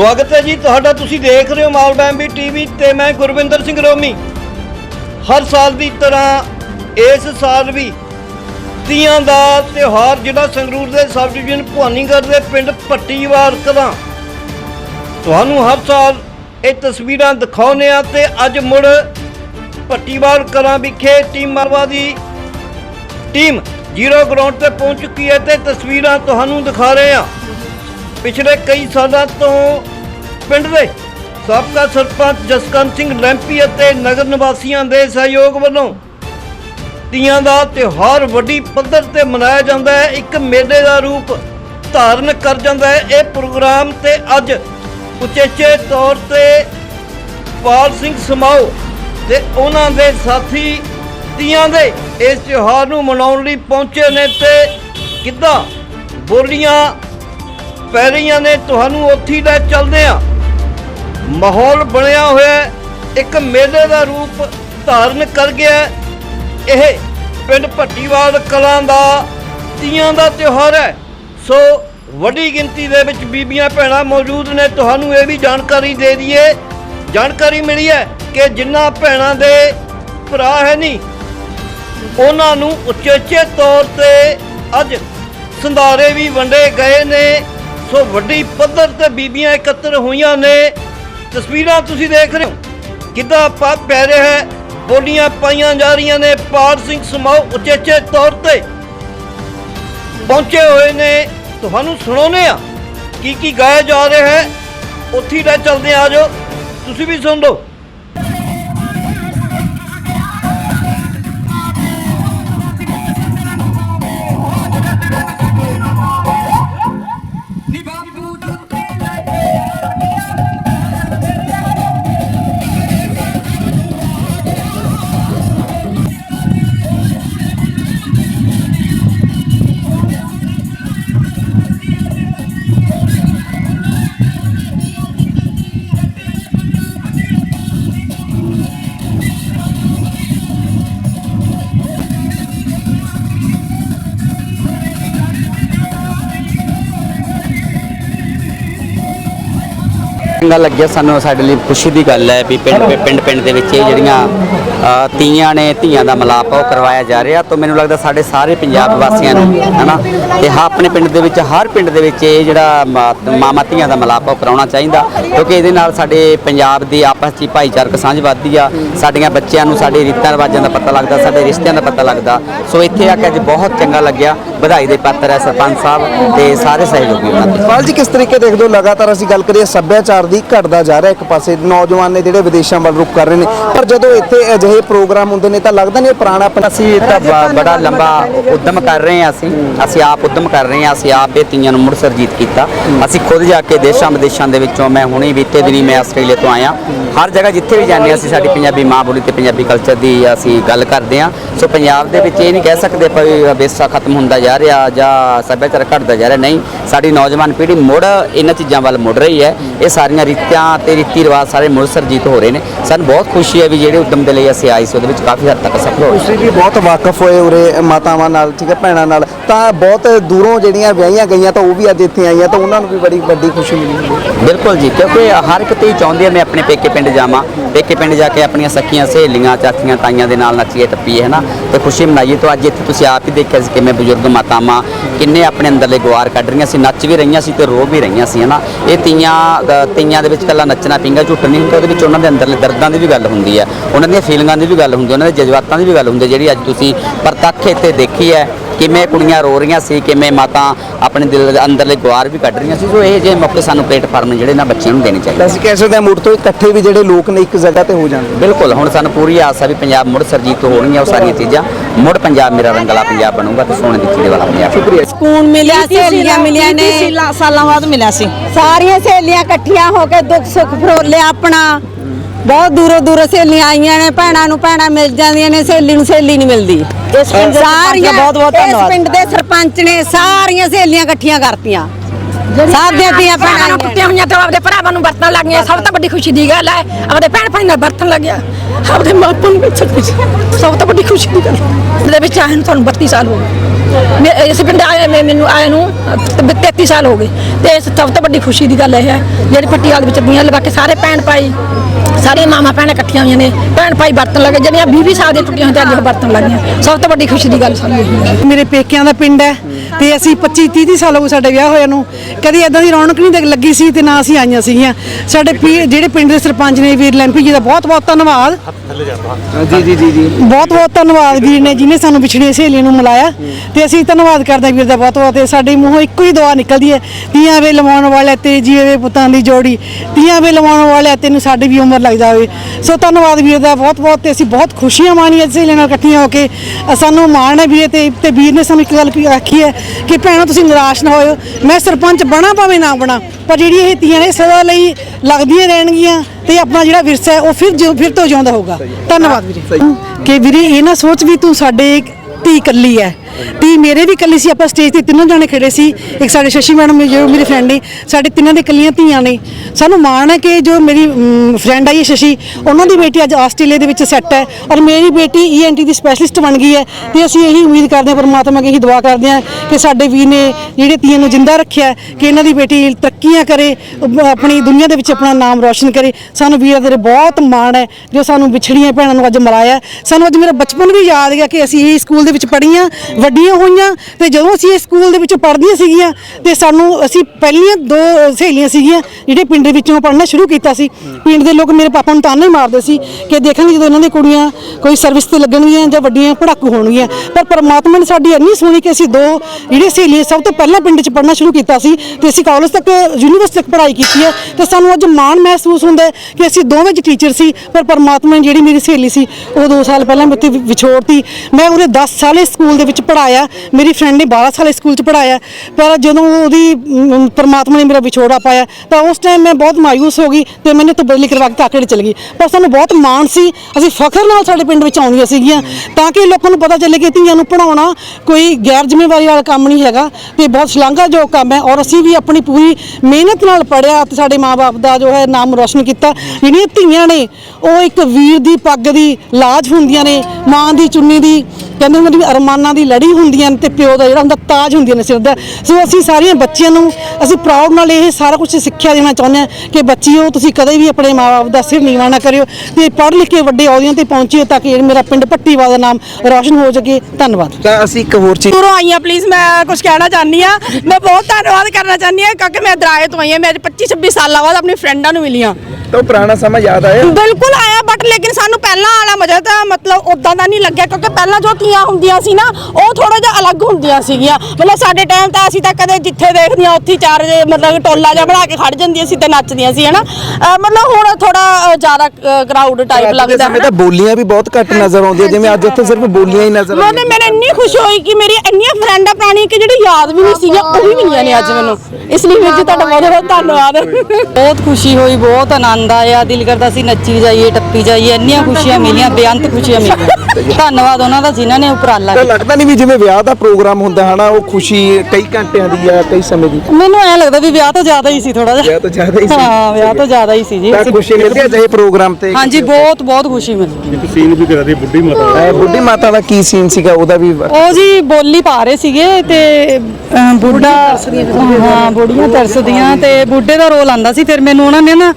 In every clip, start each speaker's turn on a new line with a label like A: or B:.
A: ਸਵਾਗਤ ਹੈ ਜੀ ਤੁਹਾਡਾ, ਤੁਸੀਂ ਦੇਖ ਰਹੇ ਹੋ ਮਾਲ ਬੈਂਬੀ ਟੀਵੀ ਤੇ ਮੈਂ ਗੁਰਵਿੰਦਰ ਸਿੰਘ ਰੋਮੀ। ਹਰ ਸਾਲ ਦੀ ਤਰ੍ਹਾਂ ਇਸ ਸਾਲ ਵੀ ਤੀਆਂ ਦਾ ਤਿਉਹਾਰ ਜਿਹੜਾ ਸੰਗਰੂਰ ਦੇ ਸਬ ਡਿਵੀਜ਼ਨ ਭਵਾਨੀਗੜ੍ਹ ਦੇ ਪਿੰਡ ਪੱਟੀਵਾਰ ਕਲਾਂ। ਤੁਹਾਨੂੰ ਹਰ ਸਾਲ ਇਹ ਤਸਵੀਰਾਂ ਦਿਖਾਉਂਦੇ ਆ ਤੇ ਅੱਜ ਮੁੜ ਪੱਟੀਵਾਰ ਕਲਾਂ ਵਿਖੇ ਟੀਮ ਮਾਲਵਾ ਦੀ ਟੀਮ ਜ਼ੀਰੋ ਗਰਾਊਂਡ ਤੇ ਪਹੁੰਚ ਚੁੱਕੀ ਹੈ ਤੇ ਤਸਵੀਰਾਂ ਤੁਹਾਨੂੰ ਦਿਖਾ ਰਹੇ ਹਾਂ। ਪਿਛਲੇ ਕਈ ਸਾਲਾਂ ਤੋਂ ਪਿੰਡ ਦੇ ਸਾਬਕਾ ਸਰਪੰਚ ਜਸਕਰਨ ਸਿੰਘ ਲੈਂਪੀ ਅਤੇ ਨਗਰ ਨਿਵਾਸੀਆਂ ਦੇ ਸਹਿਯੋਗ ਵੱਲੋਂ ਤੀਆਂ ਦਾ ਤਿਉਹਾਰ ਵੱਡੀ ਪੱਧਰ ਤੇ ਮਨਾਇਆ ਜਾਂਦਾ ਹੈ। ਇੱਕ ਮੇਲੇ ਦਾ ਰੂਪ ਧਾਰਨ ਕਰ ਜਾਂਦਾ ਹੈ। ਇਹ ਪ੍ਰੋਗਰਾਮ ਤੇ ਅੱਜ ਉਚੇਚੇ ਤੌਰ ਤੇ ਪਾਲ ਸਿੰਘ ਸਮਾਓ ਤੇ ਉਹਨਾਂ ਦੇ ਸਾਥੀ ਤੀਆਂ ਦੇ ਇਸ ਤਿਉਹਾਰ ਨੂੰ ਮਨਾਉਣ ਲਈ ਪਹੁੰਚੇ ਨੇ ਤੇ ਕਿੱਦਾਂ ਬੋਲੀਆਂ ਪੈ ਰਹੀਆਂ ਨੇ, ਤੁਹਾਨੂੰ ਉੱਥੇ ਲੈ ਚੱਲਦੇ ਆ ਮਾਹੌਲ ਬਣਿਆ ਹੋਇਆ ਇੱਕ ਮੇਲੇ ਦਾ ਰੂਪ ਧਾਰਨ ਕਰ ਗਿਆ ਇਹ ਪਿੰਡ ਭੱਟੀਵਾਲ ਕਲਾਂ ਦਾ ਤੀਆਂ ਦਾ ਤਿਉਹਾਰ ਹੈ। ਸੋ ਵੱਡੀ ਗਿਣਤੀ ਦੇ ਵਿੱਚ ਬੀਬੀਆਂ ਭੈਣਾਂ ਮੌਜੂਦ ਨੇ। ਤੁਹਾਨੂੰ ਇਹ ਵੀ ਜਾਣਕਾਰੀ ਦੇ ਦਈਏ। ਜਾਣਕਾਰੀ ਮਿਲੀ ਹੈ ਕਿ ਜਿਨ੍ਹਾਂ ਭੈਣਾਂ ਦੇ ਭਰਾ ਹੈ ਨਹੀਂ ਉਹਨਾਂ ਨੂੰ ਉਚੇਚੇ ਤੌਰ ਤੇ ਅੱਜ ਸੰਧਾਰੇ ਵੀ ਵੰਡੇ ਗਏ ਨੇ। ਸੋ ਵੱਡੀ ਪੱਧਰ ਤੇ ਬੀਬੀਆਂ ਇਕੱਤਰ ਹੋਈਆਂ ਨੇ। ਤਸਵੀਰਾਂ ਤੁਸੀਂ ਦੇਖ ਰਹੇ ਹੋ। ਕਿੱਦਾਂ ਪਾ ਪੈ ਰਿਹਾ ਹੈ। ਬੋਲੀਆਂ ਪਾਈਆਂ ਜਾ ਰਹੀਆਂ ਨੇ। ਪਾਰ ਸਿੰਘ ਸਮਾਓ ਉਚੇਚੇ ਤੌਰ ਤੇ ਪਹੁੰਚੇ ਹੋਏ ਨੇ। ਤੁਹਾਨੂੰ ਸੁਣਾਉਂਦੇ ਆ ਕੀ ਕੀ ਗਾਇਆ ਜਾ ਰਿਹਾ ਹੈ। ਉੱਥੇ ਹੀ ਲੈ ਚੱਲਦੇ ਆ ਜਾਓ। ਤੁਸੀਂ ਵੀ ਸੁਣ ਲਓ।
B: ਨੀ ਬਾਪੂ
C: ਚੰਗਾ ਲੱਗਿਆ ਸਾਨੂੰ ਸਾਡੇ ਲਈ ਖੁਸ਼ੀ ਦੀ ਗੱਲ ਹੈ ਵੀ ਪਿੰਡ ਪਿੰਡ ਪਿੰਡ ਦੇ ਵਿੱਚ ਇਹ ਜਿਹੜੀਆਂ ਤੀਆਂ ਨੇ ਧੀਆਂ ਦਾ ਮਲਾਪ ਉਹ ਕਰਵਾਇਆ ਜਾ ਰਿਹਾ। ਤਾਂ ਮੈਨੂੰ ਲੱਗਦਾ ਸਾਡੇ ਸਾਰੇ ਪੰਜਾਬ ਵਾਸੀਆਂ ਨੂੰ ਹਨਾ? ਤੇ ਹਾਂ ਆਪਣੇ ਪਿੰਡ ਦੇ ਵਿੱਚ ਹਰ ਪਿੰਡ ਦੇ ਵਿੱਚ ਇਹ ਜਿਹੜਾ ਮਾ- ਮਾਮਾ ਧੀਆਂ ਦਾ ਮਲਾਪ ਉਹ ਕਰਾਉਣਾ ਚਾਹੀਦਾ। ਕਿਉਂਕਿ ਇਹਦੇ ਨਾਲ ਸਾਡੇ ਪੰਜਾਬ ਦੀ ਆਪਸ 'ਚ ਹੀ ਭਾਈਚਾਰਕ ਸਾਂਝ ਵੱਧਦੀ ਆ। ਸਾਡੀਆਂ ਬੱਚਿਆਂ ਨੂੰ ਸਾਡੇ ਰੀਤਾਂ ਰਿਵਾਜਾਂ ਦਾ ਪਤਾ ਲੱਗਦਾ ਸਾਡੇ ਰਿਸ਼ਤਿਆਂ ਦਾ ਪਤਾ ਲੱਗਦਾ। ਸੋ ਇੱਥੇ ਆ ਕੇ ਅੱਜ ਬਹੁਤ ਚੰਗਾ ਲੱਗਿਆ। ਵਧਾਈ ਦੇ ਪਾਤਰ ਹੈ ਸਰਪੰਚ ਸਾਹਿਬ ਤੇ ਸਾਰੇ ਸਹਿਯੋਗੀ ਉਹਨਾਂ ਦੇ।
D: ਪਾਲ ਜੀ ਕਿਸ ਤਰੀਕੇ ਦੇਖਦੇ ਹੋ? ਲਗਾਤਾਰ ਅਸੀਂ ਗੱਲ ਕਰੀਏ ਸੱਭਿਆਚਾਰ ਦੀ। ਘਟਦਾ ਜਾ ਰਿਹਾ ਇੱਕ ਪਾਸੇ। ਨੌਜਵਾਨ ਨੇ ਜਿਹੜੇ ਵਿਦੇਸ਼ਾਂ ਵੱਲ ਰੁਖ ਕਰ ਰਹੇ ਨੇ। ਪਰ ਜਦੋਂ ਇੱਥੇ ਅਜਿਹੇ ਪ੍ਰੋਗਰਾਮ ਹੁੰਦੇ ਨੇ ਤਾਂ ਲੱਗਦਾ ਨਹੀਂ ਇਹ ਪੁਰਾਣਾ ਆਪਣਾ
C: ਅਸੀਂ ਤਾਂ ਬੜਾ ਲੰਬਾ ਉਦਮ ਕਰ ਰਹੇ ਹਾਂ ਅਸੀਂ। ਅਸੀਂ ਆਪ ਉਦਮ ਕਰ ਰਹੇ ਹਾਂ ਅਸੀਂ ਆਪ ਇਹ ਤੀਆਂ ਨੂੰ ਮੁੜ ਸਰਜੀਤ ਕੀਤਾ। ਅਸੀਂ ਖੁਦ ਜਾ ਕੇ ਦੇਸ਼ਾਂ ਵਿਦੇਸ਼ਾਂ ਦੇ ਵਿੱਚੋਂ ਮੈਂ ਹੁਣੇ ਬੀਤੇ ਦਿਨੀ ਮੈਂ ਆਸਟ੍ਰੇਲੀਆ ਤੋਂ ਆਇਆ। ਹਰ ਜਗ੍ਹਾ ਜਿੱਥੇ ਵੀ ਜਾਂਦੇ ਅਸੀਂ ਸਾਡੀ ਪੰਜਾਬੀ ਮਾਂ ਬੋਲੀ ਤੇ ਪੰਜਾਬੀ ਕਲਚਰ ਦੀ ਅਸੀਂ ਗੱਲ ਕਰਦੇ ਹਾਂ। ਸੋ ਪੰਜਾਬ ਦੇ ਵਿੱਚ ਇਹ ਨਹੀਂ ਕਹਿ ਸਕਦੇ ਵੀ ਵਿਰਸਾ ਖਤਮ ਹੁੰਦਾ ਜਾ ਰਿਹਾ ਜਾਂ ਸੱਭਿਆਚਾਰ ਘਟਦਾ ਜਾ ਰਿਹਾ। ਨਹੀਂ ਸਾਡੀ ਨੌਜਵਾਨ ਪੀੜ੍ਹੀ ਮੁੜ ਇਹਨਾਂ ਚੀਜ਼ਾਂ ਵੱਲ ਮੁੜ ਰਹੀ ਹੈ। ਇਹ ਸਾਰੀਆਂ ਰੀਤਾਂ ਤੇ ਰੀਤੀ ਰਿਵਾਜ ਸਾਰੇ ਮੁੜ ਸਰਜੀਤ ਹੋ ਰਹੇ ਨੇ। ਸਾਨੂੰ ਬਹੁਤ ਖੁਸ਼ੀ ਹੈ ਵੀ ਜਿਹੜੇ ਉਦਮ ਦੇ ਲਈ ਅਸੀਂ ਆਏ ਸੀ, ਉਹਦੇ ਵਿੱਚ ਕਾਫੀ ਹੱਦ ਤੱਕ ਸਫਲ ਹੋਏ।
D: ਤੁਸੀਂ ਵੀ ਬਹੁਤ ਵਾਕਫ ਹੋਏ ਉਰੇ ਮਾਤਾਵਾਂ ਨਾਲ, ਠੀਕ ਹੈ, ਭੈਣਾਂ ਨਾਲ। ਤਾਂ ਬਹੁਤ ਦੂਰੋਂ ਜਿਹੜੀਆਂ ਵਿਆਹੀਆਂ ਗਈਆਂ ਤਾਂ ਉਹ ਵੀ ਅੱਜ ਇੱਥੇ ਆਈਆਂ ਤਾਂ ਉਹਨਾਂ ਨੂੰ ਵੀ ਬੜੀ ਵੱਡੀ ਖੁਸ਼ੀ ਮਿਲੀ ਹੈ।
C: ਬਿਲਕੁਲ ਜੀ, ਕਿਉਂਕਿ ਹਰ ਇੱਕ ਤੇ ਚਾਹੁੰਦੀ ਹੈ ਮੈਂ ਆਪਣੇ ਪੇਕੇ ਪਿੰਡ ਜਾਵਾਂ। ਪੇਕੇ ਪਿੰਡ ਜਾ ਕੇ ਆਪਣੀਆਂ ਸਖੀਆਂ, ਸਹੇਲੀਆਂ, ਚਾਚੀਆਂ, ਤਾਈਆਂ ਦੇ ਨਾਲ ਨੱਚੀਏ, ਟੱਪੀਏ, ਹਨਾ? ਤੇ ਖੁਸ਼ੀ ਮਨਾਈਏ। ਤਾਂ ਅੱਜ ਇੱਥੇ ਤੁਸੀਂ ਆਪ ਹੀ ਦੇਖਿਆ ਸੀ ਕਿਵੇਂ ਬਜ਼ੁਰਗ ਮਾਤਾਵਾਂ ਕਿੰਨੇ ਆਪਣੇ ਅੰਦਰਲੇ ਗੁਆਰ ਕੱਢ ਰਹੀਆਂ ਸੀ, ਨੱਚ ਵੀ ਰਹੀਆਂ ਸੀ ਤੇ ਰੋ ਵੀ ਰਹੀਆਂ ਸੀ, ਹਨਾ? ਇਹ ਤੀਆਂ ਤੀਆਂ ਦੇ ਵਿੱਚ ਕੱਲਾ ਨੱਚਣਾ ਪਿੰਗਾ ਝੁੱਟ ਨਹੀਂ ਹੁੰਦਾ, ਉਹਦੇ ਵਿੱਚ ਉਹਨਾਂ ਦੇ ਅੰਦਰਲੇ ਦਰਦਾਂ ਦੀ ਵੀ ਗੱਲ ਹੁੰਦੀ ਹੈ, ਉਹਨਾਂ ਦੀਆਂ ਫੀਲਿੰਗਾਂ ਦੀ ਵੀ ਗੱਲ ਹੁੰਦੀ ਉਹਨਾਂ ਦੇ ਜਜ਼ਬਾਤਾਂ ਦੀ ਵੀ ਗੱਲ ਹੁੰਦੀ ਹੈ, ਜਿਹੜੀ ਅੱਜ ਤੁਸੀਂ ਪ੍ਰਤੱਖ ਇੱਥੇ ਦੇਖੀ ਹੈ। ਕਿਵੇਂ ਕੁੜੀਆਂ ਰੋ ਰਹੀਆਂ ਸੀ ਕਿਵੇਂ ਮਾਤਾ ਆਪਣੇ ਦਿਲ ਦੇ ਅੰਦਰਲੇ ਗੁਆਰ ਵੀ ਕੱਢ ਰਹੀਆਂ ਸੀ ਸੋ ਇਹ ਜਿਹੇ ਮੌਕੇ ਸਾਨੂੰ ਪਲੇਟਫਾਰਮ ਜਿਹੜੇ ਨਾ ਬੱਚਿਆਂ ਨੂੰ ਦੇਣੇ ਚਾਹੀਦੇ।
D: ਅਸੀਂ ਕਹਿ ਸਕਦੇ ਹਾਂ ਮੁੜ ਤੋਂ ਇਕੱਠੇ ਵੀ ਜਿਹੜੇ ਲੋਕ ਨੇ ਇੱਕ ਜਗ੍ਹਾ ਤੇ ਹੋ ਜਾਂਦੇ
C: ਬਿਲਕੁਲ ਹੁਣ ਸਾਨੂੰ ਪੂਰੀ ਆਸ ਹੈ ਵੀ ਪੰਜਾਬ ਮੁੜ ਸਰਜੀਤ ਹੋਣਗੀਆਂ ਉਹ ਸਾਰੀਆਂ ਚੀਜ਼ਾਂ ਮੁੜ ਪੰਜਾਬ ਮੇਰਾ ਰੰਗਲਾ ਪੰਜਾਬ ਬਣੂਗਾ ਤੇ ਸੋਨੇ ਦੀ ਚੀੜੇ ਵਾਲਾ ਪੰਜਾਬ।
D: ਸ਼ੁਕਰੀਆ।
E: ਸਕੂਨ ਮਿਲਿਆ ਸਹੇਲੀਆਂ ਮਿਲੀਆਂ ਨੇ। ਸਾਲਾਂ ਬਾਅਦ ਮਿਲਿਆ ਸੀ ਸਾਰੀਆਂ ਸਹੇਲੀਆਂ ਇਕੱਠੀਆਂ ਹੋ ਕੇ ਦੁੱਖ ਸੁੱਖ ਫਰੋਲਿਆ ਆਪਣਾ। ਬਹੁਤ ਦੂਰੋਂ ਦੂਰੋਂ ਸਹੇਲੀਆਂ ਆਈਆਂ ਨੇ ਭੈਣਾਂ ਨੂੰ ਭੈਣਾਂ ਮਿਲ ਜਾਂਦੀਆਂ ਨੇ ਸਹੇਲੀ ਨੂੰ ਸਹੇਲੀ ਨਹੀਂ ਮਿਲਦੀ। ਇਸ
F: ਪਿੰਡ ਦੇ ਸਰਪੰਚ ਦਾ
E: ਸਾਰੀਆਂ
F: ਬਹੁਤ ਬਹੁਤ
E: ਇਸ
F: ਧੰਨਵਾਦ।
E: ਪਿੰਡ ਦੇ ਸਰਪੰਚ ਨੇ ਸਾਰੀਆਂ ਸਹੇਲੀਆਂ ਇਕੱਠੀਆਂ ਕਰਤੀਆਂ। ਸਭ ਦੀਆਂ ਧੀਆਂ
B: ਭੈਣਾਂ ਨੂੰ ਟੁੱਟੀਆਂ ਹੋਈਆਂ ਤੇ ਆਪਦੇ ਭਰਾਵਾਂ ਨੂੰ ਵਰਤਣ ਲੱਗ ਗਈਆਂ। ਸਭ ਤੋਂ ਵੱਡੀ ਖੁਸ਼ੀ ਦੀ ਗੱਲ ਹੈ ਆਪਦੇ ਭੈਣ ਭਾਈ ਨਾਲ ਵਰਤਣ ਲੱਗਿਆ ਆਪਦੇ ਮਾਪਿਆਂ ਨੂੰ ਵਿੱਚ ਸਭ ਤੋਂ ਵੱਡੀ ਖੁਸ਼ੀ ਦੀ ਗੱਲ ਇਹਦੇ ਵਿੱਚ ਆਏ ਨੂੰ ਤੁਹਾਨੂੰ 32 ਸਾਲ ਹੋ ਗਏ। ਮੈਂ ਇਸ ਪਿੰਡ ਆਏ ਮੈਂ- ਮੈਨੂੰ ਆਏ ਨੂੰ ਅਹ, 33 ਸਾਲ ਹੋ ਗਏ। ਤੇ ਇਸ ਸਭ ਤੋਂ ਵੱਡੀ ਖੁਸ਼ੀ ਦੀ ਗੱਲ ਇਹ ਹੈ ਜਿਹੜੀ ਪੱਟੀਆਲ ਵਿੱਚ ਦੀਆਂ ਲਵਾ ਕੇ ਸਾਰੇ ਭੈਣ ਭਾਈ ਸਾਰੇ ਮਾਮਾ ਭੈਣਾਂ ਇਕੱਠੀਆਂ ਹੋਈਆਂ ਨੇ। ਭੈਣ ਭਾਈ ਵਰਤਣ ਲੱਗੇ ਜਿਹੜੀਆਂ 20 20 ਸਾਲ ਦੀਆਂ ਟੁੱਟੀਆਂ ਹੋਈਆਂ ਤੇ ਅੱਜ ਉਹ ਵਰਤਣ ਲੱਗੀਆਂ। ਸਭ ਤੋਂ ਵੱਡੀ ਖੁਸ਼ੀ ਦੀ ਗੱਲ ਸਾਨੂੰ ਇਹ ਹੈ।
F: ਮੇਰੇ ਪੇਕਿਆਂ ਦਾ ਪਿੰਡ ਹੈ ਤੇ ਅਸੀਂ 25 30 ਸਾਲ ਹੋ ਗਏ ਸਾਡੇ ਵਿਆਹ ਹੋਇਆ ਨੂੰ। ਕਦੀ ਇਦਾਂ ਦੀ ਰੌਣਕ ਨਹੀਂ ਦੇਖ- ਲੱਗੀ ਸੀ ਤੇ ਨਾ ਅਸੀਂ ਆਈਆਂ ਸੀਗੀਆਂ। ਸਾਡੇ ਜਿਹੜੇ ਪਿੰਡ ਦੇ ਸਰਪੰਚ ਨੇ ਵੀਰ ਲੈਂਪੀ ਜੀ ਦਾ ਬਹੁਤ ਬਹੁਤ ਧੰਨਵਾਦ
D: ਜੀ ਜੀ ਜੀ ਜੀ
F: ਬਹੁਤ ਬਹੁਤ ਧੰਨਵਾਦ ਵੀਰ ਨੇ ਜਿਨੇ ਸਾਨੂੰ ਵਿਛੜੀਆਂ ਸਹੇਲੀਆਂ ਨੂੰ ਮਿਲਾਇਆ। ਤੇ ਅਸੀਂ ਧੰਨਵਾਦ ਕਰਦੇ ਹਾਂ ਵੀਰ ਦਾ ਬਹੁਤ ਬਹੁਤ ਤੇ ਸਾਡੇ ਮੂੰਹੋਂ ਇੱਕੋ ਹੀ ਦੁਆ ਨਿਕਲਦੀ ਹੈ ਤੀਆਂ ਵੇ ਲਵਾਉਣ ਵਾਲੇ ਤੇ ਜੀਵੇ ਪੁੱਤਾਂ ਦੀ ਜੋੜੀ ਤੀਆਂ ਵੇ ਲਵਾਉਣ ਵਾਲੇ ਤੈਨੂੰ ਸਾਡੀ ਵੀ ਉਮਰ ਲੱਗ ਜਾਵੇ। ਸੋ ਧੰਨਵਾਦ ਵੀਰ ਦਾ ਬਹੁਤ ਬਹੁਤ ਤੇ ਅਸੀਂ ਬਹੁਤ ਖੁਸ਼ੀਆਂ ਮਾਣੀਆਂ ਸਹੇਲੀਆਂ ਨਾਲ ਇਕੱਠੀਆਂ ਹੋ ਕੇ। ਸਾਨੂੰ ਮਾਣ ਹੈ ਵੀਰ ਤੇ ਤੇ ਵੀਰ ਨੇ ਸਾਨੂੰ ਇੱਕ ਗੱਲ ਕੀ ਆਖੀ ਹੈ ਕਿ ਭੈਣੋ ਤੁਸੀਂ ਨਿਰਾਸ਼ ਨਾ ਹੋਇਓ ਮੈਂ ਸਰਪੰਚ ਬਣਾ ਭਾਵੇਂ ਨਾ ਬਣਾ ਪਰ ਜਿਹੜੀ ਇਹ ਤੀਆਂ ਨੇ ਸਦਾ ਲਈ ਲੱਗਦੀਆਂ ਰਹਿਣਗੀਆਂ ਤੇ ਆਪਣਾ ਜਿਹੜਾ ਵਿਰਸਾ ਹੈ ਉਹ ਫਿਰ ਫਿਰ ਤੋਂ ਜਿਉਂਦਾ ਹੋਊਗਾ। ਧੰਨਵਾਦ ਵੀਰੇ। ਕਿ ਵੀਰੇ ਇਹ ਨਾ ਸੋਚ ਵੀ ਤੂੰ ਸਾਡੇ ਧੀ ਇਕੱਲੀ ਹੈ। ਧੀ ਮੇਰੇ ਵੀ ਇਕੱਲੀ ਸੀ, ਆਪਾਂ ਸਟੇਜ ਤੇ ਤਿੰਨੋਂ ਜਾਣੇ ਖੜੇ ਸੀ। ਇੱਕ ਸਾਡੇ ਸ਼ਸ਼ੀ ਮੈਡਮ ਜੋ ਮੇਰੇ ਫਰੈਂਡ ਨੇ, ਸਾਡੇ ਤਿੰਨਾਂ ਦੇ ਇਕੱਲੀਆਂ ਧੀਆਂ ਨੇ। ਸਾਨੂੰ ਮਾਣ ਹੈ ਕਿ ਜੋ ਮੇਰੀ ਫਰੈਂਡ ਆਈ ਹੈ ਸ਼ਸ਼ੀ, ਉਹਨਾਂ ਦੀ ਬੇਟੀ ਅੱਜ ਆਸਟ੍ਰੇਲੀਆ ਦੇ ਵਿੱਚ ਸੈੱਟ ਹੈ ਔਰ ਮੇਰੀ ਬੇਟੀ ਈਐਨਟੀ ਦੀ ਸਪੈਸ਼ਲਿਸਟ ਬਣ ਗਈ ਹੈ। ਤੇ ਅਸੀਂ ਇਹੀ ਉਮੀਦ ਕਰਦੇ ਹਾਂ, ਪਰਮਾਤਮਾ ਅੱਗੇ ਇਹੀ ਦੁਆ ਕਰਦੇ ਹਾਂ ਕਿ ਸਾਡੇ ਵੀਰ ਨੇ ਜਿਹੜੇ ਧੀਆਂ ਨੂੰ ਜਿੰਦਾ ਰੱਖਿਆ ਕਿ ਇਹਨਾਂ ਦੀ ਬੇਟੀ ਤਰੱਕੀਆਂ ਕਰੇ ਆਪਣੀ ਦੁਨੀਆ ਦੇ ਵਿੱਚ ਆਪਣਾ ਨਾਮ ਰੌਸ਼ਨ ਕਰੇ। ਸਾਨੂੰ ਵੀਰਾਂ ਦੇ ਬਹੁਤ ਮਾਣ ਹੈ, ਜੋ ਸਾਨੂੰ ਵਿਛੜੀਆਂ ਭੈਣਾਂ ਨੂੰ ਅੱਜ ਮਰਾਇਆ ਸਾਨੂੰ ਅੱਜ ਮੇਰਾ ਬਚਪਨ ਵੀ ਯਾਦ ਹੈ ਕਿ ਅਸੀਂ ਇਹ ਸਕੂਲ ਦੇ ਵਿੱਚ ਪੜ੍ਹੀਆਂ, ਵੱਡੀਆਂ ਹੋਈਆਂ, ਤੇ ਜਦੋਂ ਅਸੀਂ ਇਸ ਸਕੂਲ ਦੇ ਵਿੱਚੋਂ ਪੜ੍ਹਦੀਆਂ ਸੀਗੀਆਂ, ਤੇ ਸਾਨੂੰ ਅਸੀਂ ਪਹਿਲੀਆਂ ਦੋ ਸਹੇਲੀਆਂ ਸੀਗੀਆਂ, ਜਿਹੜੇ ਪਿੰਡ ਦੇ ਵਿੱਚੋਂ ਪੜ੍ਹਨਾ ਸ਼ੁਰੂ ਕੀਤਾ ਸੀ। ਪਿੰਡ ਦੇ ਲੋਕ ਮੇਰੇ ਪਾਪਾ ਨੂੰ ਤਾਨੇ ਮਾਰਦੇ ਸੀ ਕਿ ਦੇਖਣਗੇ ਜਦੋਂ ਇਹਨਾਂ ਦੀਆਂ ਕੁੜੀਆਂ ਕੋਈ ਸਰਵਿਸ ਤੇ ਲੱਗਣਗੀਆਂ ਜਾਂ ਵੱਡੀਆਂ ਪੜਾਕੂ ਹੋਣਗੀਆਂ। ਪਰ ਪਰਮਾਤਮਾ ਨੇ ਸਾਡੀ ਇੰਨੀ ਸੋਹਣੀ ਕਿ ਅਸੀਂ ਦੋ ਜਿਹੜੇ ਸਹੇਲੀਆਂ ਸਭ ਤੋਂ ਪਹਿਲਾਂ ਪਿੰਡ 'ਚ ਪੜ੍ਹਨਾ ਸ਼ੁਰੂ ਕੀਤਾ ਸੀ, ਤੇ ਅਸੀਂ ਕਾਲਜ ਤੱਕ ਯੂਨੀਵਰਸਿਟੀ ਤੱਕ ਪੜ੍ਹਾਈ ਕੀਤੀ ਹੈ। ਤੇ ਸਾਨੂੰ ਅੱਜ ਮਾਣ ਮਹਿਸੂਸ ਹੁੰਦਾ ਕਿ ਅਸੀਂ ਦੋਵੇਂ ਚ ਟੀਚਰ ਸੀ, ਪਰ ਪਰਮਾਤਮਾ ਨੇ ਜਿਹੜੀ ਮੇਰੀ ਸਹੇਲੀ ਸੀ, ਉਹ 2 ਸਾਲ ਪਹਿਲਾਂ ਮੇਰੇ ਤੇ ਵਿਛੋੜਤੀ। ਮੈਂ ਉਹਦੇ 10 ਸਾਲੇ ਸਕੂਲ ਦੇ ਵਿੱਚ ਪੜਾਇਆ ਮੇਰੀ ਫਰੈਂਡ ਨੇ 12 ਸਾਲ ਸਕੂਲ 'ਚ ਪੜਾਇਆ ਪਰ ਜਦੋਂ ਉਹਦੀ ਅਮ, ਪਰਮਾਤਮਾ ਨੇ ਮੇਰਾ ਵਿਛੋੜਾ ਪਾਇਆ ਤਾਂ ਉਸ ਟਾਈਮ ਮੈਂ ਬਹੁਤ ਮਾਯੂਸ ਹੋ ਗਈ ਤੇ ਮੈਨੂੰ ਤਬਦੀਲੀ ਕਰਵਾ ਕੇ ਕਾਕੜੇ ਚਲੀ ਗਈ। ਪਰ ਸਾਨੂੰ ਬਹੁਤ ਮਾਣ ਸੀ ਅਸੀਂ ਫਖਰ ਨਾਲ ਸਾਡੇ ਪਿੰਡ ਵਿੱਚ ਆਉਂਦੀਆਂ ਸੀਗੀਆਂ ਤਾਂ ਕਿ ਲੋਕਾਂ ਨੂੰ ਪਤਾ ਚੱਲੇ ਕਿ ਧੀਆਂ ਨੂੰ ਪੜਾਉਣਾ ਕੋਈ ਗੈਰ ਜ਼ਿੰਮੇਵਾਰੀ ਵਾਲਾ ਕੰਮ ਨਹੀਂ ਹੈਗਾ ਤੇ ਬਹੁਤ ਸ਼ਲਾਘਾਯੋਗ ਕੰਮ ਹੈ ਔਰ ਅਸੀਂ ਵੀ ਆਪਣੀ ਪੂਰੀ ਮਿਹਨਤ ਨਾਲ ਪੜਿਆ ਤੇ ਸਾਡੇ ਮਾਪੇ ਦਾ ਜੋ ਹੈ ਨਾਮ ਰੋਸ਼ਨ ਕੀਤਾ। ਜਿਹੜੀਆਂ ਧੀਆਂ ਨੇ ਉਹ ਇੱਕ ਵੀਰ ਦੀ ਪੱਗ ਦੀ ਲਾਜ ਹੁੰਦੀਆਂ ਨੇ ਮਾਂ ਦੀ ਚੁੰਨੀ ਦੀ ਕਹਿੰਦੇ ਹੁੰਦੇ ਵੀ ਅਰਮਾਨਾਂ ਦੀ ਲੜੀ ਹੁੰਦੀਆਂ ਨੇ ਤੇ ਪਿਓ ਦਾ ਜਿਹੜਾ ਹੁੰਦਾ ਤਾਜ ਹੁੰਦੀਆਂ ਨੇ ਸਿਰ ਦਾ। ਸੋ ਅਸੀਂ ਸਾਰੀਆਂ ਬੱਚਿਆਂ ਨੂੰ ਅਸੀਂ ਪ੍ਰਾਊਡ ਨਾਲ ਇਹ ਸਾਰਾ ਕੁਝ ਸਿੱਖਿਆ ਦੇਣਾ ਚਾਹੁੰਦੇ ਹਾਂ ਕਿ ਬੱਚਿਓ ਤੁਸੀਂ ਕਦੇ ਵੀ ਆਪਣੇ ਮਾਪੇ ਦਾ ਸਿਰ ਨੀਵਾਂ ਨਾ ਕਰਿਓ। ਤੇ ਪੜ੍ਹ ਲਿਖ ਕੇ ਵੱਡੇ ਅਹੁਦਿਆਂ ਤੇ ਪਹੁੰਚਿਓ ਤਾਂ ਕਿ ਮੇਰਾ ਪਿੰਡ ਪੱਟੀਵਾ ਦਾ ਨਾਮ ਰੋਸ਼ਨ ਹੋ ਸਕੇ। ਧੰਨਵਾਦ।
D: ਤਾਂ ਅਸੀਂ ਇੱਕ ਹੋਰ ਚੀਜ਼
G: ਦੂਰੋਂ ਆਈ ਹਾਂ ਪਲੀਜ਼ ਮੈਂ ਕੁਝ ਕਹਿਣਾ ਚਾਹਨੀ ਆ ਮੈਂ ਬਹੁਤ ਧੰਨਵਾਦ ਕਰਨਾ ਚਾਹਨੀ ਆ ਕਿਉਂਕਿ ਮੈਂ ਦਰਾਏ ਤੋਂ ਆਈ ਹਾਂ। ਮੈਂ ਅੱਜ 25 26 ਸਾਲਾਂ ਬਾਅਦ ਆਪਣੀ ਫਰੈਂਡਾਂ ਨੂੰ ਮਿਲੀ ਹਾਂ।
D: ਤਾਂ ਉਹ ਪੁਰਾਣਾ ਸਮਾਂ ਯਾਦ ਆਇਆ?
G: ਬਿਲਕੁਲ ਆਇਆ ਬਟ ਲੇਕਿਨ ਸਾਨੂੰ ਪਹਿਲਾਂ ਵਾਲਾ ਮਜ਼ਾ ਤਾਂ ਮਤਲਬ ਉਦਾਂ ਦਾ ਨਹੀਂ ਲੱਗਿਆ ਕਿਉਂਕਿ ਪਹਿਲਾਂ ਜੋ ਤੀਆਂ ਹੁੰਦੀਆਂ ਸੀ ਨਾ ਉਹ ਥੋੜਾ ਜਿਹਾ ਅਲੱਗ ਹੁੰਦੀਆਂ ਸੀਗੀਆਂ। ਮਤਲਬ ਸਾਡੇ ਟਾਈਮ ਤਾਂ ਅਸੀਂ ਤਾਂ ਕਦੇ ਜਿੱਥੇ ਦੇਖਦੀਆਂ ਉੱਥੇ ਚਾਰ ਮਤਲਬ ਟੋਲਾ ਜਿਹਾ ਬਣਾ ਕੇ ਖੜ ਜਾਂਦੀਆਂ ਸੀ ਤੇ ਨੱਚਦੀਆਂ ਸੀ ਹਨਾ? ਮਤਲਬ ਹੁਣ ਥੋੜਾ ਜ਼ਿਆਦਾ ਕਰਾਊਡ ਟਾਈਪ ਲੱਗਦਾ
D: ਸਮੇਂ
G: ਹੈ
D: ਤਾਂ ਬੋਲੀਆਂ ਵੀ ਬਹੁਤ ਘੱਟ ਨਜ਼ਰ ਆਉਂਦੀਆਂ ਜਿਵੇਂ ਅੱਜ ਇੱਥੇ ਸਿਰਫ ਬੋਲੀਆਂ ਹੀ ਨਜ਼ਰ
G: ਮੈਨੂੰ
D: ਆਉਂਦੀਆਂ
G: ਮੈਨੂੰ ਇੰਨੀ ਖੁਸ਼ੀ ਹੋਈ ਕਿ ਮੇਰੀ ਇੰਨੀਆਂ ਫਰੈਂਡਾਂ ਪੁਰਾਣੀਆਂ ਕਿ ਜਿਹੜੀ ਯਾਦ ਵੀ ਨਹੀਂ ਸੀਗੀਆਂ ਉਹ ਵੀ ਮਿਲੀਆਂ ਨੇ ਅੱਜ ਮੈਨੂੰ। ਇਸ ਲਈ ਵੀਰ ਜੀ ਤੁਹਾਡਾ ਬਹੁਤ ਬਹੁਤ ਧੰਨਵਾਦ।
E: ਬਹੁਤ ਖੁਸ਼ੀ ਹੋਈ ਬਹੁਤ ਆਨੰਦ ਆਇਆ ਦਿਲ ਕਰਦਾ ਸੀ ਨੱਚੀ ਜਾਈਏ ਟੱਪੀ ਜਾਈਏ ਇੰਨੀਆਂ ਖੁਸ਼ੀਆਂ ਮਿਲੀਆਂ ਬੇਅੰਤ ਖੁਸ਼ੀਆਂ ਮਿਲੀਆਂ। ਧੰਨਵਾਦ ਉਹਨਾਂ ਦਾ ਜਿਨ੍ਹਾਂ ਨੇ ਉਪਰਾਲਾ
D: ਤਾਂ ਲੱਗਦਾ ਨਹੀਂ ਵੀ ਜਿਵੇਂ ਵਿਆਹ ਦਾ ਪ੍ਰੋਗਰਾਮ ਹੁੰਦਾ ਹਨਾ ਉਹ ਖੁਸ਼ੀ ਕਈ ਘੰਟਿਆਂ ਦੀ ਆ ਕਈ ਸਮੇਂ ਦੀ।
F: ਮੈਨੂੰ ਐ ਲੱਗਦਾ ਵੀ ਵਿਆਹ ਤੋਂ ਜ਼ਿਆਦਾ ਹੀ ਸੀ ਥੋੜਾ ਜਿਹਾ।
D: ਵਿਆਹ ਤੋਂ ਜ਼ਿਆਦਾ ਹੀ ਸੀ।
F: ਹਾਂ ਵਿਆਹ ਤੋਂ ਜ਼ਿਆਦਾ ਹੀ ਸੀ ਜੀ।
D: ਤਾਂ ਖੁਸ਼ੀ ਮਿਲਦੀ ਹੈ ਅਜਿਹੇ ਪ੍ਰੋਗਰਾਮ ਤੇ?
F: ਹਾਂਜੀ ਬਹੁਤ ਬਹੁਤ ਖੁਸ਼ੀ ਮਿਲੀ
H: ਸੀਨ ਵੀ ਕਰਾ ਦੀ ਬੁੱਢੀ ਮਾਤਾ
D: ਅਹ ਬੁੱਢੀ ਮਾਤਾ ਦਾ ਕੀ ਸੀਨ ਸੀਗਾ? ਉਹਦਾ ਵੀ
F: ਉਹ ਜੀ ਬੋਲੀ ਪਾ ਰਹੇ ਸੀਗੇ ਤੇ ਬੁੱਢਾ ਹਾਂ ਬੁੜੀਆਂ ਤਰਸਦੀਆਂ ਤੇ ਬੁੱਢੇ ਦਾ ਰੋਲ ਆਂਦਾ ਸੀ। ਫਿਰ ਮੈਨੂੰ ਉਹਨਾਂ ਨੇ ਨਾ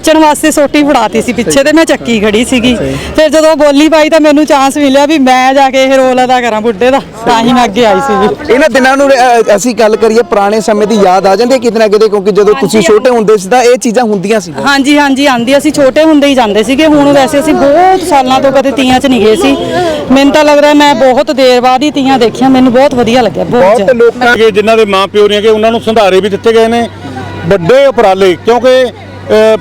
F: ਨੱਚਣ ਵਾਸਤੇ ਸੋਟੀ ਫੜਾਤੀ ਸੀ ਪਿੱਛੇ ਤੇ ਮੈਂ ਚੱਕੀ ਖੜੀ ਸੀਗੀ। ਫਿਰ ਜਦੋਂ ਬੋਲੀ ਪਾਈ ਤਾਂ ਮੈਨੂੰ ਚਾਂਸ ਮਿਲਿਆ ਵੀ ਮੈਂ ਜਾ ਕੇ ਇਹ ਰੋਲ ਅਦਾ ਕਰਾਂ ਬੁੱਢੇ ਦਾ ਤਾਂ ਹੀ ਮੈਂ ਅੱਗੇ ਆਈ ਸੀ
D: ਇਹਨਾਂ ਦਿਨਾਂ ਨੂੰ ਅਸੀਂ ਗੱਲ ਕਰੀਏ ਪੁਰਾਣੇ ਸਮੇਂ ਦੀ ਯਾਦ ਆ ਜਾਂਦੀ ਹੈ ਕਿਤੇ ਨਾ ਕਿਤੇ ਕਿਉਂਕਿ ਜਦੋਂ ਤੁਸੀਂ ਛੋਟੇ ਹੁੰਦੇ ਸੀ ਤਾਂ ਇਹ ਚੀਜ਼ਾਂ ਹੁੰਦੀਆਂ ਸੀ।
F: ਹਾਂਜੀ ਹਾਂਜੀ ਆਂਦੀ ਅਸੀਂ ਛੋਟੇ ਹੁੰਦੇ ਹੀ ਜਾਂਦੇ ਸੀਗੇ। ਹੁਣ ਵੈਸੇ ਅਸੀਂ ਬਹੁਤ ਸਾਲਾਂ ਤੋਂ ਕਦੇ ਤੀਆਂ 'ਚ ਨਹੀਂ ਗਏ ਸੀ। ਮੈਨੂੰ ਤਾਂ ਲੱਗਦਾ ਮੈਂ ਬਹੁਤ ਦੇਰ ਬਾਅਦ ਹੀ ਤੀਆਂ ਦੇਖੀਆਂ ਮੈਨੂੰ ਬਹੁਤ ਵਧੀਆ ਲੱਗਿਆ ਬਹੁਤ
D: ਬਹੁਤ
F: ਜ਼ਿਆਦਾ।
D: ਲੋਕਾਂ
H: ਕਿ ਜਿਨ੍ਹਾਂ ਦੇ ਮਾਂ ਪਿਓ ਨੇ ਕਿ ਉਹਨਾਂ ਨੂੰ ਸੰਧਾਰੇ ਵੀ ਦਿੱਤੇ ਗਏ ਨੇ। ਵੱਡੇ ਉਪਰਾਲੇ ਕਿਉਂਕਿ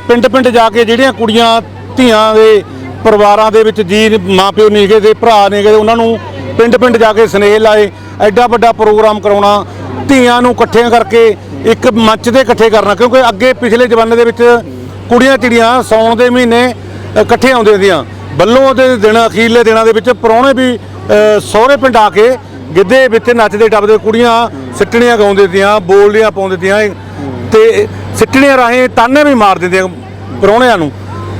H: ਪਿੰਡ ਪਿੰਡ ਜਾ ਕੇ ਜਿਹੜੀਆਂ ਕੁੜੀਆਂ, ਧੀਆਂ ਦੇ ਪਰਿਵਾਰਾਂ ਦੇ ਵਿੱਚ ਜੀ ਮਾਂ ਪਿਓ ਨਹੀਂ ਗਏ ਤੇ ਭਰਾ ਨਹੀਂ ਗਏ ਉਹਨਾਂ ਨੂੰ ਪਿੰਡ ਪਿੰਡ ਜਾ ਕੇ ਸਨੇਹ ਲਾਏ, ਐਡਾ ਵੱਡਾ ਪ੍ਰੋਗਰਾਮ ਕਰਾਉਣਾ, ਧੀਆਂ ਨੂੰ ਇਕੱਠਿਆਂ ਕਰਕੇ ਇੱਕ ਮੰਚ ਤੇ ਇਕੱਠੇ ਕਰਨਾ, ਕਿਉਂਕਿ ਅੱਗੇ ਪਿਛਲੇ ਜ਼ਮਾਨੇ ਦੇ ਵਿੱਚ ਕੁੜੀਆਂ ਚਿੜੀਆਂ ਸੌਣ ਦੇ ਮਹੀਨੇ ਇਕੱਠੇ ਆਉਂਦੀਆਂ ਦੀਆਂ ਬੱਲੋਂ ਦੇ ਦਿਨ, ਅਖੀਰਲੇ ਦਿਨਾਂ ਦੇ ਵਿੱਚ ਪ੍ਰਾਹੁਣੇ ਵੀ ਸਹੁਰੇ ਪਿੰਡ ਆ ਕੇ ਗਿੱਧੇ ਵਿੱਚ ਨੱਚਦੇ ਟੱਪਦੇ ਕੁੜੀਆਂ ਸਿੱਟਣੀਆਂ ਗਾਉਂਦੇ ਤੀਆਂ ਬੋਲੀਆਂ ਪਾਉਂਦੇ ਤੀਆਂ ਤੇ ਸਿੱਟਣੀਆਂ ਰਾਹੀਂ ਤਾਨੇ ਵੀ ਮਾਰ ਦਿੰਦੀਆਂ ਪ੍ਰਾਹੁਣਿਆਂ ਨੂੰ।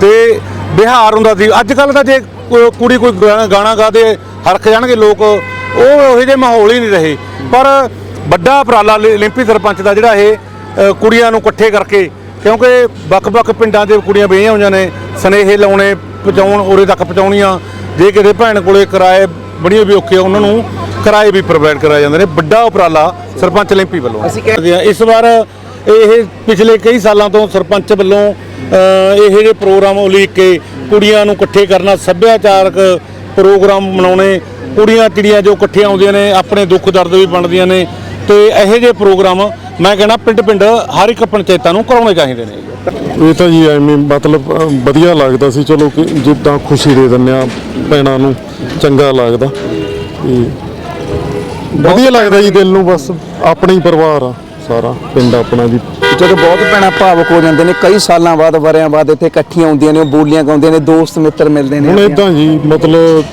H: ਤੇ ਬਿਹਾਰ ਹੁੰਦਾ ਸੀ। ਅੱਜ ਕੱਲ ਤਾਂ ਜੇ ਕੁੜੀ ਕੋਈ ਗਾਣਾ- ਗਾਣਾ ਗਾਦੇ ਹਰਖ ਜਾਣਗੇ ਲੋਕ ਉਹ ਉਹੋ ਜਿਹੇ ਮਾਹੌਲ ਹੀ ਨਹੀਂ ਰਹੇ। ਪਰ ਵੱਡਾ ਉਪਰਾਲਾ ਲਿੰਪੀ ਸਰਪੰਚ ਦਾ ਜਿਹੜਾ ਇਹ ਕੁੜੀਆਂ ਨੂੰ ਇਕੱਠੇ ਕਰਕੇ ਕਿਉਂਕਿ ਵੱਖ-ਵੱਖ ਪਿੰਡਾਂ ਦੇ ਕੁੜੀਆਂ ਵਿਆਹੀਆਂ ਹੋਈਆਂ ਨੇ ਸਨੇਹੇ ਲਾਉਣੇ ਪਹੁੰਚਾਉਣ ਉਰੇ ਤੱਕ ਪਹੁੰਚਾਉਣੀਆਂ ਜੇ ਕਿਤੇ ਭੈਣ ਕੋਲੇ ਕਿਰਾਏ ਬੜੀ ਵੀ ਔਖੇ ਉਹਨਾਂ ਨੂੰ ਕਿਰਾਏ ਵੀ ਪ੍ਰੋਵਾਈਡ ਕਰਾਏ ਜਾਂਦੇ ਨੇ। ਵੱਡਾ ਉਪਰਾਲਾ ਸਰਪੰਚ ਲਿੰਪੀ ਵੱਲੋਂ। ਇਸ ਵਾਰ ਇਹ ਪਿਛਲੇ ਕਈ ਸਾਲਾਂ ਤੋਂ ਸਰਪੰਚ ਵੱਲੋਂ ਅ, ਇਹੋ ਜਿਹੇ ਪ੍ਰੋਗਰਾਮ ਉਲੀਕ ਕੇ ਕੁੜੀਆਂ ਨੂੰ ਇਕੱਠੇ ਕਰਨਾ ਸੱਭਿਆਚਾਰਕ ਪ੍ਰੋਗਰਾਮ ਮਨਾਉਣੇ ਕੁੜੀਆਂ ਚਿੜੀਆਂ ਜੋ ਇਕੱਠੇ ਆਉਂਦੀਆਂ ਨੇ ਆਪਣੇ ਦੁੱਖ ਦਰਦ ਵੀ ਵੰਡਦੀਆਂ ਨੇ ਤੇ ਇਹੋ ਜਿਹੇ ਪ੍ਰੋਗਰਾਮ ਮੈਂ ਕਹਿੰਦਾ ਪਿੰਡ ਪਿੰਡ ਹਰ ਇੱਕ ਪੰਚਾਇਤਾਂ ਨੂੰ ਕਰਾਉਣੇ ਚਾਹੀਦੇ ਨੇ।
I: ਇਹ ਤਾਂ ਜੀ ਐਵੇਂ ਮਤਲਬ ਵਧੀਆ ਲੱਗਦਾ ਸੀ ਚਲੋ ਕਿ ਜਿੱਦਾਂ ਖੁਸ਼ੀ ਦੇ ਦਿੰਦੇ ਆ ਭੈਣਾਂ ਨੂੰ ਚੰਗਾ ਲੱਗਦਾ। ਵਧੀਆ ਲੱਗਦਾ ਜੀ ਦਿਲ ਨੂੰ ਬਸ ਆਪਣਾ ਹੀ ਪਰਿਵਾਰ ਆ। ਸਾਰਾ ਪਿੰਡ ਆਪਣਾ ਜੀ
D: ਜਦੋਂ ਬਹੁਤ ਭੈਣਾਂ ਭਾਵੁਕ ਹੋ ਜਾਂਦੇ ਨੇ ਕਈ ਸਾਲਾਂ ਬਾਅਦ ਵਰਿਆਂ ਬਾਅਦ ਇੱਥੇ ਇਕੱਠੀਆਂ ਹੁੰਦੀਆਂ ਨੇ ਉਹ ਬੋਲੀਆਂ ਗਾਉਂਦੀਆਂ ਨੇ ਦੋਸਤ ਮਿੱਤਰ ਮਿਲਦੇ ਨੇ
I: ਹੁਣ ਇਦਾਂ ਜੀ ਮਤਲਬ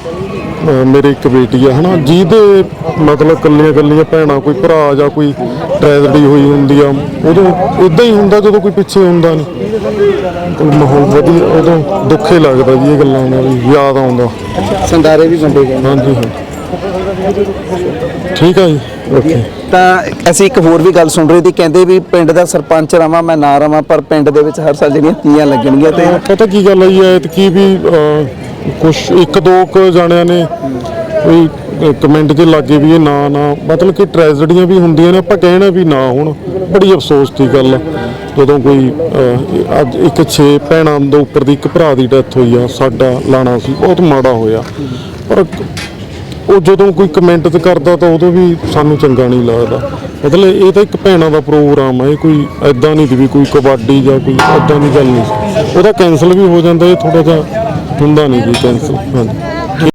I: ਅ, ਮੇਰੇ ਇੱਕ ਬੇਟੀ ਆ ਹਨਾ ਜਿਹਦੇ ਮਤਲਬ ਕੱਲੀਆਂ ਕੱਲੀਆਂ ਭੈਣਾਂ ਕੋਈ ਭਰਾ ਜਾਂ ਕੋਈ ਟ੍ਰੈਜਡੀ ਹੋਈ ਹੁੰਦੀ ਆ ਉਦੋਂ ਇਦਾਂ ਹੀ ਹੁੰਦਾ ਜਦੋਂ ਕੋਈ ਪਿੱਛੇ ਹੁੰਦਾ ਨਹੀਂ ਕੋਈ ਮਾਹੌਲ ਵਧੀਆ ਉਦੋਂ ਦੁੱਖੇ ਲੱਗਦਾ ਜੀ ਇਹ ਗੱਲਾਂ ਦਾ ਵੀ ਯਾਦ ਆਉਂਦਾ।
D: ਸੰਦਾਰੇ ਵੀ ਵੰਡੇ ਗਏ ਨੇ।
I: ਹਾਂਜੀ ਹਾਂ। ਠੀਕ ਆ ਜੀ ਓਕੇ।
D: ਤਾਂ ਅਸੀਂ ਇੱਕ ਹੋਰ ਵੀ ਗੱਲ ਸੁਣ ਰਹੇ ਸੀ ਕਹਿੰਦੇ ਵੀ ਪਿੰਡ ਦਾ ਸਰਪੰਚ ਰਵਾਂ ਮੈਂ ਨਾ ਰਵਾਂ ਪਰ ਪਿੰਡ ਦੇ ਵਿੱਚ ਹਰ ਸਾਲ ਜਿਹੜੀਆਂ ਤੀਆਂ ਲੱਗਣਗੀਆਂ ਤੇ
I: ਪਤਾ ਕੀ ਗੱਲ ਹੈ ਜੀ ਐਤਕੀ ਵੀ ਕੁਝ ਇੱਕ ਦੋ ਕੁ ਜਾਣਿਆਂ ਨੇ ਕੋਈ ਕਮੈਂਟ 'ਚ ਲੱਗੇ ਵੀ ਇਹ ਨਾ ਨਾ ਮਤਲਬ ਕਿ ਟ੍ਰੈਜਡੀਆਂ ਵੀ ਹੁੰਦੀਆਂ ਨੇ ਆਪਾਂ ਕਹਿਣਾ ਵੀ ਨਾ ਹੁਣ ਬੜੀ ਅਫਸੋਸ ਦੀ ਗੱਲ ਆ ਜਦੋਂ ਕੋਈ ਅੱਜ ਇੱਕ 6 ਭੈਣਾਂ ਦੇ ਉੱਪਰ ਦੀ ਇੱਕ ਭਰਾ ਦੀ ਡੈਥ ਹੋਈ ਆ ਸਾਡਾ ਲਾਣਾ ਸੀ ਬਹੁਤ ਮਾੜਾ ਹੋਇਆ। ਪਰ ਉਹ ਜਦੋਂ ਕੋਈ ਕਮੈਂਟ ਤੇ ਕਰਦਾ ਤਾਂ ਉਦੋਂ ਵੀ ਸਾਨੂੰ ਚੰਗਾ ਨਹੀਂ ਲੱਗਦਾ। ਮਤਲਬ ਇਹ ਤਾਂ ਇੱਕ ਭੈਣਾਂ ਦਾ ਪ੍ਰੋਗਰਾਮ ਹੈ ਇਹ ਕੋਈ ਐਦਾਂ ਨਹੀਂ ਦੀ ਵੀ ਕੋਈ ਕਬੱਡੀ ਜਾਂ ਕੋਈ ਐਦਾਂ ਦੀ ਗੱਲ ਨਹੀਂ। ਉਹਦਾ ਕੈਨਸਲ ਵੀ ਹੋ ਜਾਂਦਾ, ਇਹ ਥੋੜਾ ਜਿਹਾ ਹੁੰਦਾ ਨਹੀਂ ਜੀ ਕੈਨਸਲ ਹਾਂਜੀ।